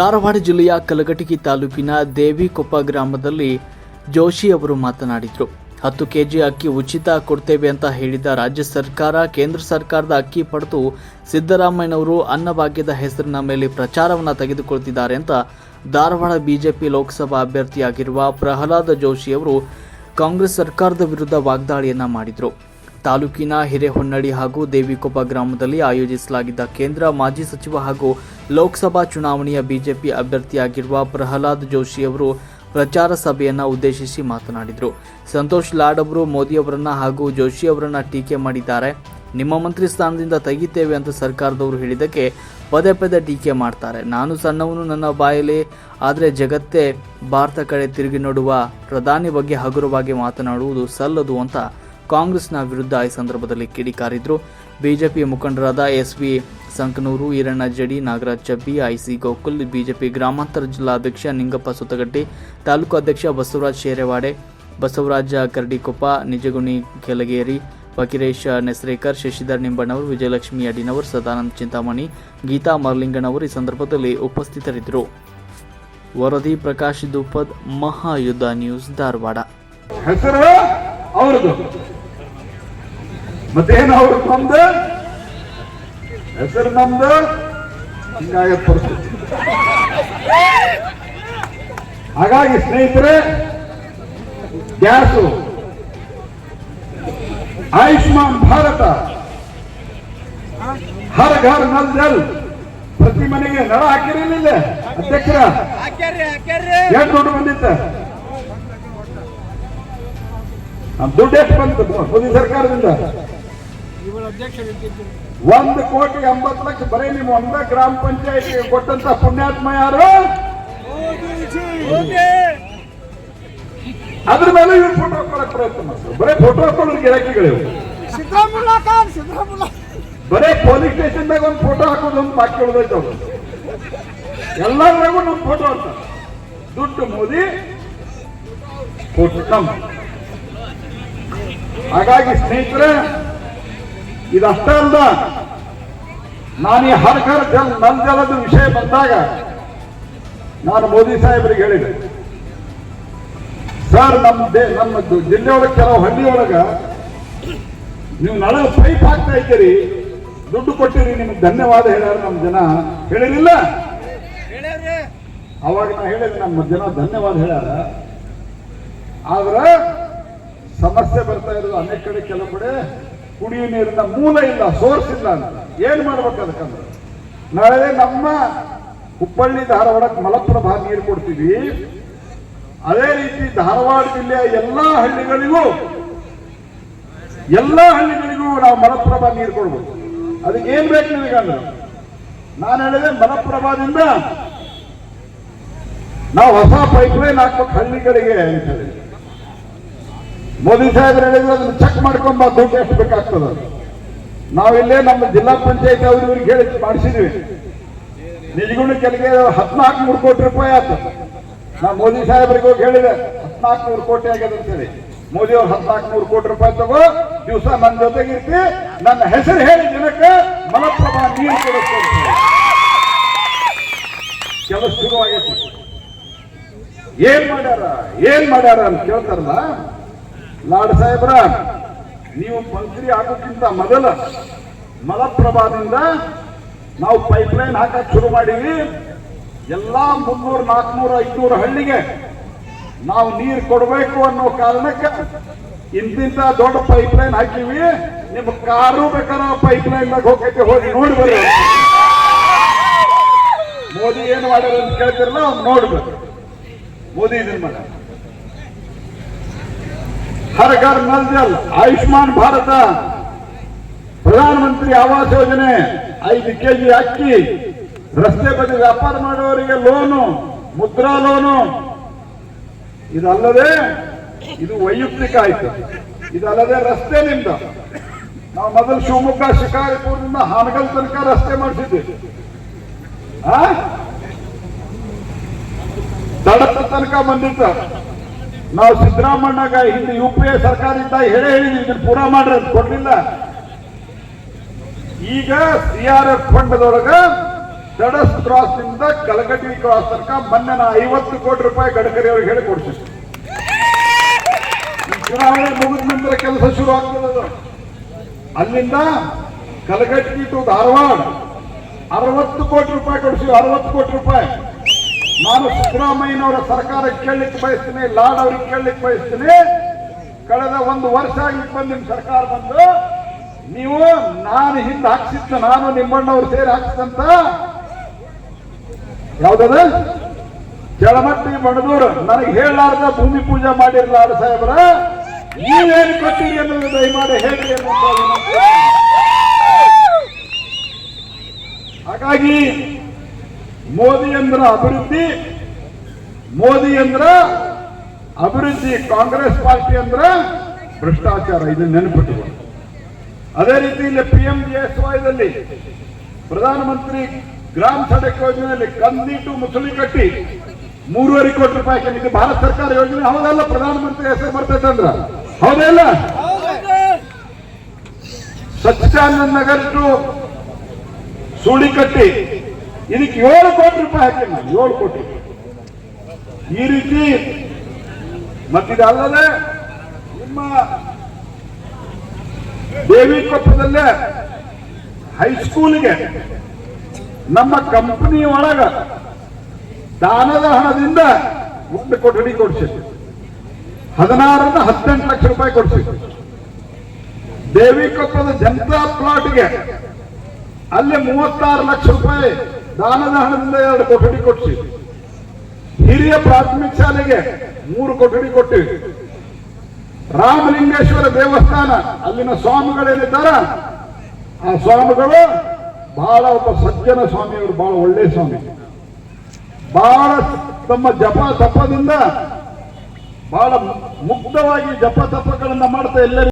ಧಾರವಾಡ ಜಿಲ್ಲೆಯ ಕಲಘಟಗಿ ತಾಲೂಕಿನ ದೇವಿಕೊಪ್ಪ ಗ್ರಾಮದಲ್ಲಿ ಜೋಶಿ ಅವರು ಮಾತನಾಡಿದರು. ಹತ್ತು ಕೆಜಿ ಅಕ್ಕಿ ಉಚಿತ ಕೊಡ್ತೇವೆ ಅಂತ ಹೇಳಿದ ರಾಜ್ಯ ಸರ್ಕಾರ, ಕೇಂದ್ರ ಸರ್ಕಾರದ ಅಕ್ಕಿ ಪಡೆದು ಸಿದ್ದರಾಮಯ್ಯನವರು ಅನ್ನಭಾಗ್ಯದ ಹೆಸರಿನ ಮೇಲೆ ಪ್ರಚಾರವನ್ನು ತೆಗೆದುಕೊಳ್ತಿದ್ದಾರೆ ಅಂತ ಧಾರವಾಡ ಬಿಜೆಪಿ ಲೋಕಸಭಾ ಅಭ್ಯರ್ಥಿಯಾಗಿರುವ ಪ್ರಹ್ಲಾದ ಜೋಶಿ ಅವರು ಕಾಂಗ್ರೆಸ್ ಸರ್ಕಾರದ ವಿರುದ್ಧ ವಾಗ್ದಾಳಿಯನ್ನ ಮಾಡಿದರು. ತಾಲೂಕಿನ ಹಿರೇಹೊನ್ನಡಿ ಹಾಗೂ ದೇವಿಕೊಪ್ಪ ಗ್ರಾಮದಲ್ಲಿ ಆಯೋಜಿಸಲಾಗಿದ್ದ ಕೇಂದ್ರ ಮಾಜಿ ಸಚಿವ ಹಾಗೂ ಲೋಕಸಭಾ ಚುನಾವಣೆಯ ಬಿಜೆಪಿ ಅಭ್ಯರ್ಥಿಯಾಗಿರುವ ಪ್ರಹ್ಲಾದ್ ಜೋಶಿ ಅವರು ಪ್ರಚಾರ ಸಭೆಯನ್ನು ಉದ್ದೇಶಿಸಿ ಮಾತನಾಡಿದರು. ಸಂತೋಷ್ ಲಾಡ್ ಅವರು ಮೋದಿ ಅವರನ್ನ ಹಾಗೂ ಜೋಶಿ ಅವರನ್ನ ಟೀಕೆ ಮಾಡಿದ್ದಾರೆ. ನಿಮ್ಮ ಮಂತ್ರಿ ಸ್ಥಾನದಿಂದ ತೆಗಿತೇವೆ ಅಂತ ಸರ್ಕಾರದವರು ಹೇಳಿದ್ದಕ್ಕೆ ಪದೇ ಪದೇ ಟೀಕೆ ಮಾಡ್ತಾರೆ. ನಾನು ಸಣ್ಣವನು ನನ್ನ ಬಾಯಲ್ಲಿ, ಆದರೆ ಜಗತ್ತೇ ಭಾರತ ಕಡೆ ತಿರುಗಿ ನೋಡುವ ಪ್ರಧಾನಿ ಬಗ್ಗೆ ಹಗುರವಾಗಿ ಮಾತನಾಡುವುದು ಸಲ್ಲದು ಅಂತ ಕಾಂಗ್ರೆಸ್ನ ವಿರುದ್ಧ ಈ ಸಂದರ್ಭದಲ್ಲಿ ಕಿಡಿಕಾರಿದ್ರು. ಬಿಜೆಪಿ ಮುಖಂಡರಾದ S V Sankanur Iranna Jadi Nagaraj Chabbi, I C Gokul, BJP ಗ್ರಾಮಾಂತರ ಜಿಲ್ಲಾಧ್ಯಕ್ಷ ನಿಂಗಪ್ಪ ಸುತ್ತಗಟ್ಟಿ ತಾಲೂಕು ಅಧ್ಯಕ್ಷ ಬಸವರಾಜ್ ಶೇರೆವಾಡೆ, ಬಸವರಾಜ ಕರಡಿಕೊಪ್ಪ, ನಿಜಗುಣಿ ಕೆಲಗೇರಿ ಫಕೀರೇಶ್ ನೆಸ್ರೇಕರ್, ಶಶಿಧರ್ ನಿಂಬಣ್ಣವರು, ವಿಜಯಲಕ್ಷ್ಮಿ ಅಡಿನವರ್, ಸದಾನಂದ ಚಿಂತಾಮಣಿ, ಗೀತಾ ಮರ್ಲಿಂಗನವರು ಈ ಸಂದರ್ಭದಲ್ಲಿ ಉಪಸ್ಥಿತರಿದ್ದರು. ವರದಿ ಪ್ರಕಾಶ್ ದುಪ್ಪದ್ ಮಹಾಯುದ್ಧ ನ್ಯೂಸ್ ಧಾರವಾಡ. ಮತ್ತೇನು ಅವ್ರ ನಮ್ದು? ಹೆಸರು ನಮ್ದು? ಹಿಂಗಾಗ ಪರಿಸ್ಥಿತಿ ಹಾಗಾಗಿ ಸ್ನೇಹಿತರೆ ಗ್ಯಾಸು. ಆಯುಷ್ಮಾನ್ ಭಾರತ. ಹರ್ ಘರ್ ನಲ್ ಜಲ್. ಪ್ರತಿ ಮನೆಗೆ ನಳ ಹಾಕಿರಲಿಲ್ಲ. ಅಧ್ಯಕ್ಷರ. ಎಷ್ಟು ದುಡ್ಡು ಬಂದಿತ್ತ? ದುಡ್ಡು ಎಷ್ಟು ಬಂತು? ಮೋದಿ ಸರ್ಕಾರದಿಂದ. ಒಂದು ಕೋಟಿ ಎಂಬತ್ತು ಲಕ್ಷ ಬರೀ ನೀವು ಒಂದ ಗ್ರಾಮ ಪಂಚಾಯಿತಿ ಕೊಟ್ಟಂತ ಪುಣ್ಯಾತ್ಮ ಯಾರು? ಅದ್ರ ಮೇಲೆ ಇವ್ರು ಫೋಟೋ ಹಾಕೊಳಕ್ ಪ್ರಯತ್ನ ಮಾಡ್ತಾರೆ. ಬರೀ ಫೋಟೋ ಹಾಕೊಳ್ಳೋರು ಗಿರಾಕಿಗಳು ಬರೇ ಪೊಲೀಸ್ ಸ್ಟೇಷನ್ದಾಗ ಒಂದು ಫೋಟೋ ಹಾಕೋದು ಒಂದು ಬಾಕಿ ಉಳಿದೈತೆ ಅವರು. ಎಲ್ಲದ್ರಾಗೂ ನಮ್ಮ ಫೋಟೋ ಅಂತ ದುಡ್ಡು ಮೋದಿ ಫೋಟೋ ನಮ್ಮ ಹಾಗಾಗಿ ಸ್ನೇಹಿತರೆ ಇದಷ್ಟೇ ಅಲ್ಲ ನಾನು ಈ ಹರ್ ಘರ್ ಜಲ್ ನಲ್ ಜಲದ ವಿಷಯ ಬಂದಾಗ ನಾನು ಮೋದಿ ಸಾಹೇಬರಿಗೆ ಹೇಳಿದೆ. ಸರ್, ನಮ್ಮ ದೇ ನಮ್ಮ ಜಿಲ್ಲೆಯೊಳಗೆ ಕೆಲವು ಹಳ್ಳಿಯೊಳಗ ನೀವು ನಳ ಪೈಪ್ ಹಾಕ್ತಾ ಇದ್ದೀರಿ, ದುಡ್ಡು ಕೊಟ್ಟಿರಿ, ನಿಮ್ಗೆ ಧನ್ಯವಾದ ಹೇಳ್ಯಾರ ನಮ್ಮ ಜನ. ಹೇಳಿರಲಿಲ್ಲ? ಅವಾಗ ನಾ ಹೇಳಿದ್ರೆ ನಮ್ಮ ಜನ ಧನ್ಯವಾದ ಹೇಳ್ಯಾರ. ಆದ್ರ ಸಮಸ್ಯೆ ಬರ್ತಾ ಇರೋದು ಅನೇಕ ಕಡೆ, ಕೆಲವು ಕಡೆ ಕುಡಿಯುವ ನೀರಿನ ಮೂಲ ಇಲ್ಲ ಸೋರ್ಸ್ ಇಲ್ಲ ಅಂತ. ಏನ್ ಮಾಡ್ಬೇಕು ಅದಕ್ಕಂದ್ರೆ ನಾಳೆ ನಮ್ಮ ಹುಬ್ಬಳ್ಳಿ ಧಾರವಾಡಕ್ಕೆ ಮಲಪ್ರಭಾ ನೀರು ಕೊಡ್ತೀವಿ. ಅದೇ ರೀತಿ ಧಾರವಾಡ ಜಿಲ್ಲೆಯ ಎಲ್ಲಾ ಹಳ್ಳಿಗಳಿಗೂ ಎಲ್ಲಾ ಹಳ್ಳಿಗಳಿಗೂ ನಾವು ಮಲಪ್ರಭಾ ನೀರು ಕೊಡ್ಬೇಕು. ಅದಕ್ಕೆ ಏನ್ ಬೇಕು ನಿಮಗಂದ್ರೆ ನಾನು ಹೇಳಿದೆ ಮಲಪ್ರಭಾದಿಂದ ನಾವು ಹೊಸ ಪೈಪ್ಲೈನ್ ಹಾಕ್ಬೇಕು ಹಳ್ಳಿಗಳಿಗೆ ಅಂತ ಹೇಳಿ. ಮೋದಿ ಸಾಹೇಬರು ಹೇಳಿದ್ರು, ಅದನ್ನು ಚೆಕ್ ಮಾಡ್ಕೊಂಬ, ದುಡ್ಡು ಎಷ್ಟು ಬೇಕಾಗ್ತದ ನಾವಿಲ್ಲೇ ನಮ್ಮ ಜಿಲ್ಲಾ ಪಂಚಾಯತ್ ಅವ್ರು ಇವ್ರಿಗೆ ಹೇಳಿ ಮಾಡಿಸಿದ್ವಿ. ನಿಜಗುಣ ಕೆಲಗೆ ಹದಿನಾಲ್ಕು ನೂರು ಕೋಟಿ ರೂಪಾಯಿ ಆಯ್ತು ನಾ ಮೋದಿ ಸಾಹೇಬರಿಗೆ ಹೋಗಿ ಹೇಳಿದೆ ಹದಿನಾಲ್ಕು ನೂರು ಕೋಟಿ ಆಗ್ಯದ ಅಂತೇಳಿ. ಮೋದಿ ಅವ್ರು ಹದಿನಾಲ್ಕು ನೂರು ಕೋಟಿ ರೂಪಾಯಿ ತಗೋ, ದಿವಸ ನನ್ನ ಜೊತೆಗೆ ಇರ್ತಿ, ನನ್ನ ಹೆಸರು ಹೇಳಿ ಜನಕ್ಕೆ ಮಲಪ್ರಭಾ ನೀರು ಕೊಡುತ್ತೆ. ಕೆಲಸ ಶುರುವಾಗೈತಿ. ಏನ್ ಮಾಡ್ಯಾರ? ಏನ್ ಮಾಡ್ಯಾರ ಅಂತ ಕೇಳ್ತಾರಲ್ಲ? ಲಾಡ್ ಸಾಹೇಬ್ರ, ನೀವು ಮಂತ್ರಿ ಆಗೋಕ್ಕಿಂತ ಮೊದಲ ಮಲಪ್ರಭಾದಿಂದ ನಾವು ಪೈಪ್ಲೈನ್ ಹಾಕಕ್ ಶುರು ಮಾಡೀವಿ ಎಲ್ಲಾ ಮುನ್ನೂರು ನಾಲ್ಕನೂರ ಐನೂರು ಹಳ್ಳಿಗೆ ನಾವು ನೀರು ಕೊಡಬೇಕು ಅನ್ನೋ ಕಾರಣಕ್ಕೆ ಇಂತಿಂತ ದೊಡ್ಡ ಪೈಪ್ಲೈನ್ ಹಾಕಿವಿ ನಿಮ್ಮ ಕಾರು ಬೇಕಾದ್ರೆ ಪೈಪ್ಲೈನ್ ಹೋಗಕ್ಕೆ ಹೋಗಿ ನೋಡಿ ಬರ್ರಿ ಮೋದಿ ಏನು ಮಾಡ್ಯಾರ ಅಂತ ಕೇಳ್ತಿರಲ್ಲ, ಅವ್ನು ನೋಡ್ಬೇಕು. ಮೋದಿ ಇದನ್ನ ಮಾಡ ಘರ್ ನಲ್ ಜಲ್ ಆಯುಷ್ಮಾನ್ ಭಾರತ. ಪ್ರಧಾನಮಂತ್ರಿ ಆವಾಸ್ ಯೋಜನೆ, ಐದು ಕೆಜಿ ಅಕ್ಕಿ, ರಸ್ತೆ ಬದಿ ವ್ಯಾಪಾರ ಮಾಡುವವರಿಗೆ ಲೋನು ಮುದ್ರಾ ಲೋನು ಇದಲ್ಲದೆ ಇದು ವೈಯಕ್ತಿಕ ಆಯ್ತು. ಇದಲ್ಲದೆ ರಸ್ತೆ ನಿಂದ ನಾವು ಮೊದಲು ಶಿವಮೊಗ್ಗ, ಶಿಕಾರಿಪುರದಿಂದ ಹಾನಗಲ್ ತನಕ ರಸ್ತೆ ಮಾಡಿಸಿದ್ದೀವಿ ದಡದ ತನಕ ಬಂದಿತ್ತು. ನಾವು ಸಿದ್ದರಾಮಣ್ಣಗ ಹಿಂದೆ ಯು ಪಿ ಎ ಸರ್ಕಾರ ಇದ್ದಾಗ ಹೇಳೇ ಹೇಳಿದ್ವಿ, ಇದನ್ನ ಪೂರಾ ಮಾಡ್ರಿ ಅಂತ ಕೊಡ್ಲಿಲ್ಲ. ಈಗ ಸಿ ಆರ್ ಎಫ್ ಫಂಡದೊಳಗ ದಡಸ್ ಕ್ರಾಸ್ನಿಂದ ಕಲಗಟ್ಟಿ ಕ್ರಾಸ್ ತನಕ ಮೊನ್ನೆ ನಾ ಐವತ್ತು ಕೋಟಿ ರೂಪಾಯಿ ಗಡ್ಕರಿ ಅವ್ರಿಗೆ ಹೇಳಿ ಕೊಡ್ತೀವಿ ಈ ಚುನಾವಣೆ ಮುಗಿದ ನಂತರ ಕೆಲಸ ಶುರು ಆಗ್ತದೆ ಅಲ್ಲಿಂದ ಕಲಗಟ್ಟಿ ಟು ಧಾರವಾಡ, ಅರವತ್ತು ಕೋಟಿ ರೂಪಾಯಿ ಕೊಡ್ಸಿ ಅರವತ್ತು ಕೋಟಿ ರೂಪಾಯಿ. ನಾನು ಸಿದ್ದರಾಮಯ್ಯನವರ ಸರ್ಕಾರ ಕೇಳಲಿಕ್ಕೆ ಬಯಸ್ತೀನಿ, ಲಾಡ್ ಅವ್ರಿಗೆ ಕೇಳಲಿಕ್ಕೆ ಬಯಸ್ತೀನಿ. ಕಳೆದ ಒಂದು ವರ್ಷ ಆಗಿತ್ತು ಬಂದು ನಿಮ್ ಸರ್ಕಾರ ಬಂದು. ನೀವು ನಾನು ಹಿಂದೆ ಹಾಕ್ಸಿದ್ದ, ನಾನು ನಿಮ್ಮಣ್ಣವ್ರು ಸೇರಿ ಹಾಕ್ಸಿದಂತ ಯಾವ್ದದ? ಕೆಳಮಟ್ಟಿ ಮಣದೂರು ನನಗೆ ಹೇಳಲಾರ್ದ ಭೂಮಿ ಪೂಜೆ ಮಾಡಿರ್ಲಾರ ಸಾಹೇಬ್ರ. ನೀವೇನು ಕೊಟ್ಟಿರಿ ಅನ್ನೋದು ದಯಮಾಡಿ ಹೇಳ್ರಿ ಅನ್ನೋದು. ಹಾಗಾಗಿ ಮೋದಿ ಅಂದ್ರ ಅಭಿವೃದ್ಧಿ ಮೋದಿ ಅಂದ್ರ ಅಭಿವೃದ್ಧಿ ಕಾಂಗ್ರೆಸ್ ಪಾರ್ಟಿ ಅಂದ್ರ ಭ್ರಷ್ಟಾಚಾರ, ಇದು ನೆನಪಿಟ್ಟುಕೊಂಡು ಅದೇ ರೀತಿ ಇಲ್ಲಿ ಪಿ ಎಂ ಜಿ ಎಸ್ ವೈದಲ್ಲಿ ಪ್ರಧಾನಮಂತ್ರಿ ಗ್ರಾಮ ಸಡಕ್ ಯೋಜನೆಯಲ್ಲಿ ಕಂದಿಟ್ಟು ಟು ಮುಸಳಿ ಕಟ್ಟಿ ಮೂರುವರೆ ಕೋಟಿ ರೂಪಾಯಿ. ಇದು ಭಾರತ ಸರ್ಕಾರ ಯೋಜನೆ, ಹೌದಲ್ಲ? ಪ್ರಧಾನಮಂತ್ರಿ ಹೆಸರು ಬರ್ತೈತಂದ್ರ? ಹೌದಲ್ಲ ಸಚ್ಚಾನಂದ ನಗರ್ ಟು ಸೂಳಿಕಟ್ಟಿ ಇದಕ್ಕೆ ಏಳು ಕೋಟಿ ರೂಪಾಯಿ ಹಾಕಿಲ್ಲ. ಏಳು ಕೋಟಿ. ಈ ರೀತಿ ಮತ್ತಿದಲ್ಲದೆ ನಿಮ್ಮ ದೇವಿಕೊಪ್ಪದಲ್ಲೇ ಹೈಸ್ಕೂಲಿಗೆ ನಮ್ಮ ಕಂಪನಿ ಒಳಗ ದಾನದ ಹಣದಿಂದ ಒಂದು ಕೊಠಡಿ ಕೊಡಿಸಿದ್ರು. ಹದಿನಾರರಿಂದ ಹದಿನೆಂಟು ಲಕ್ಷ ರೂಪಾಯಿ ಕೊಡಿಸಿದ್ರು. ದೇವಿಕೊಪ್ಪದ ಜನತಾ ಪ್ಲಾಟ್ಗೆ ಅಲ್ಲಿ ಮೂವತ್ತಾರು ಲಕ್ಷ ರೂಪಾಯಿ ದಾನದ ಹಣದಿಂದ ಎರಡು ಕೊಠಡಿ ಕೊಟ್ಟಿ. ಹಿರಿಯ ಪ್ರಾಥಮಿಕ ಶಾಲೆಗೆ ಮೂರು ಕೊಠಡಿ ಕೊಟ್ಟಿವಿ ರಾಮಲಿಂಗೇಶ್ವರ ದೇವಸ್ಥಾನ, ಅಲ್ಲಿನ ಸ್ವಾಮಿಗಳೇನಿದ್ದಾರ? ಆ ಸ್ವಾಮಿಗಳು ಬಹಳ ಒಬ್ಬ ಸಜ್ಜನ ಸ್ವಾಮಿಯವರು ಬಹಳ ಒಳ್ಳೆ ಸ್ವಾಮಿ. ಬಹಳ ತಮ್ಮ ಜಪ ತಪದಿಂದ ಬಹಳ ಮುಕ್ತವಾಗಿ ಜಪ ತಪಗಳನ್ನ ಮಾಡ್ತಾ ಎಲ್ಲರಿಗೂ